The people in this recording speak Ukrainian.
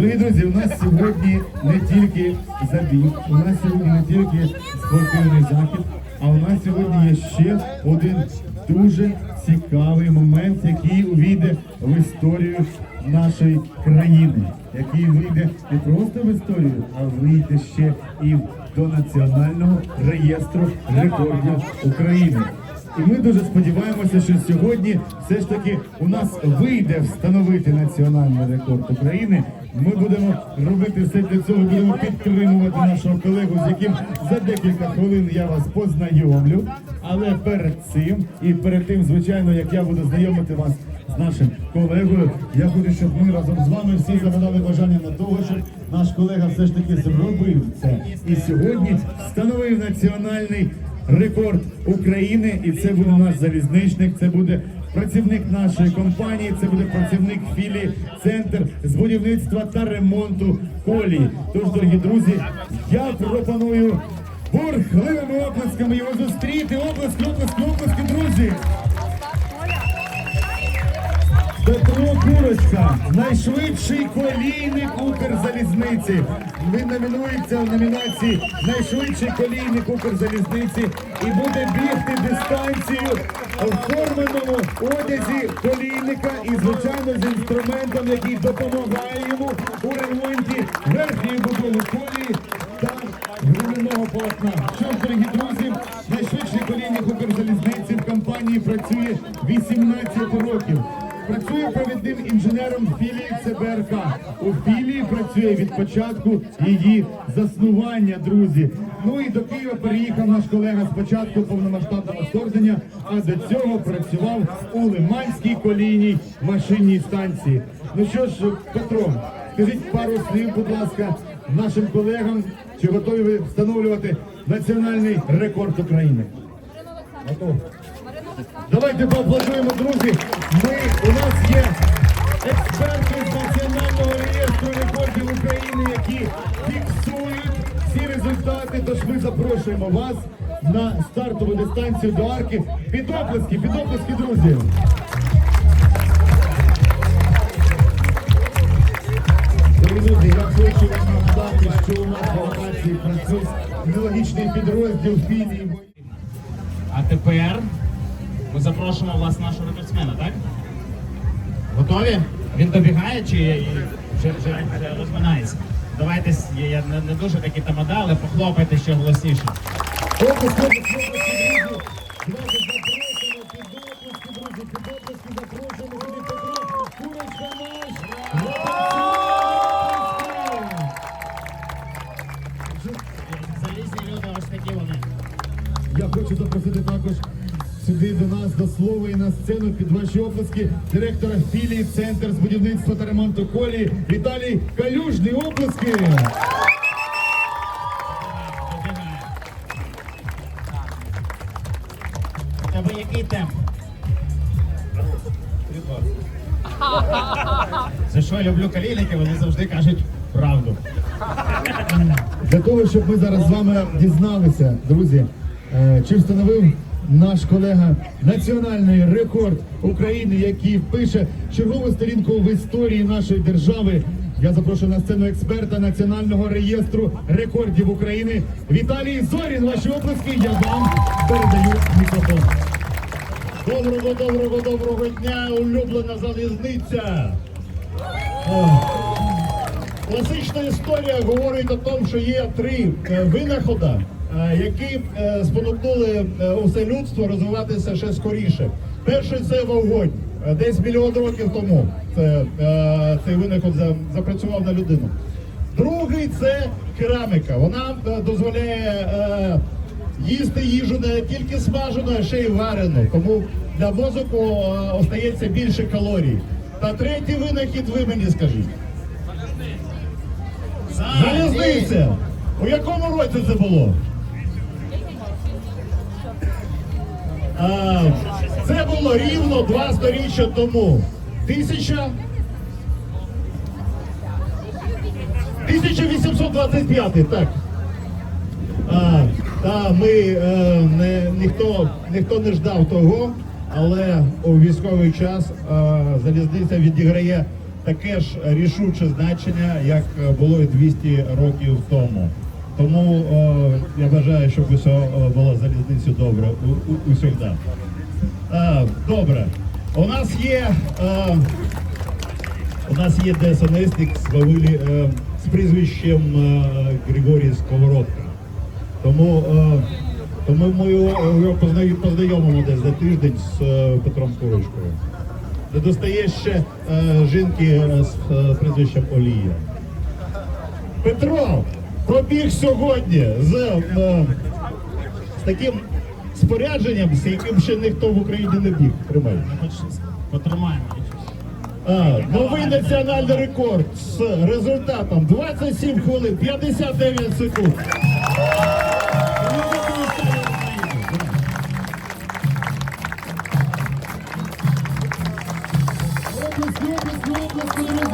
Дорогі друзі, у нас сьогодні не тільки забіг, у нас сьогодні не тільки спортивний захід, а у нас сьогодні є ще один дуже цікавий момент, який увійде в історію нашої країни, який вийде не просто в історію, а вийде ще і до національного реєстру рекордів України. І ми дуже сподіваємося, що сьогодні все ж таки у нас вийде встановити національний рекорд України. Ми будемо робити все для цього, будемо підтримувати нашого колегу, з яким за декілька хвилин я вас познайомлю. Але перед цим і перед тим, звичайно, як я буду знайомити вас з нашим колегою, я хочу, щоб ми разом з вами всі загадали бажання на того, щоб наш колега все ж таки зробив це і сьогодні встановив національний рекорд України, і це буде наш залізничник. Це буде працівник нашої компанії. Це буде працівник філії Центр з будівництва та ремонту колії. Тож, дорогі друзі, я пропоную бурхливими оплесками його зустріти. Оплески, оплески, оплески, друзі. Петро Курочка, найшвидший колійник Укрзалізниці. Він номінується в номінації Найшвидший колійник Укрзалізниці і буде бігти дистанцію в форменому одязі колійника і, звичайно, з інструментом, який допомагає йому у ремонті верхньої будови колії та гривенного полотна. Що ж, дорогі друзі, найшвидший колійник Укрзалізниці в компанії працює 18 років. Працює провідним інженером філії ЦБРК. У філії працює від початку її заснування, друзі. Ну і до Києва переїхав наш колега з початку повномасштабного вторгнення, а до цього працював у Лиманській колійній машинній станції. Ну що ж, Петро, скажіть пару слів, будь ласка, нашим колегам, чи готові ви встановлювати національний рекорд України? Готов. Давайте поаплодуємо, друзі. Ми у нас є експерти з національного реєстру рекордів України, які фіксують всі результати. Тож ми запрошуємо вас на стартову дистанцію до арки. Під оплески, під оплески, друзі. Друзі, я хочу вам нагадати, що у нас в локації працює нелогічний підрозділ філії. А тепер ми запрошуємо вас нашого рекордсмена, так? Готові? Він добігає чи вже, вже, вже розминається? Давайте, я не, не дуже такі тамада, але похлопайте ще голосніше. На сцену під ваші оплески директора філії Центр з будівництва та ремонту колії Віталій Калюжний. Оплески! Тебе який темп? За що я люблю калійники, вони завжди кажуть правду. Для того, щоб ми зараз з вами дізналися, друзі, е, чи встановив наш колега національний рекорд України, який впише чергову сторінку в історії нашої держави. Я запрошую на сцену експерта Національного реєстру рекордів України Віталій Зорін. Ваші оплески. Я вам передаю мікрофон. Доброго, доброго, доброго дня, улюблена залізниця. Класична історія говорить о тому, що є три е, винаходи, е, які е, спонукнули усе людство розвиватися ще скоріше. Перший це вогонь. Десь мільйон років тому це, цей винаход запрацював на людину. Другий це кераміка. Вона дозволяє їсти їжу не тільки смажену, а ще й варену. Тому для мозку остається більше калорій. Та третій винахід ви мені скажіть. Залізниця! У якому році це було? А, це було рівно два сторіччя тому. Тисяча. 1825, так. А, та, ми е, не, ніхто, ніхто не ждав того, але у військовий час е, залізниця відіграє таке ж рішуче значення, як е, було і 200 років тому. Тому е, я бажаю, щоб усе було залізницю добре усюди. Е, добре. У нас є. Е, у нас є ДСНСник з Вавилі е, з прізвищем е, Григорій Сковородка. Тому, е, тому ми його його познайомимо десь за тиждень з е, Петром Курочкою. Не достає ще е, жінки е, з е, прізвищем Олія. Петро пробіг сьогодні з, е, з таким спорядженням, з яким ще ніхто в Україні не біг. Тримай. Потримаємо. А, новий національний рекорд з результатом 27 хвилин 59 секунд. Thank you.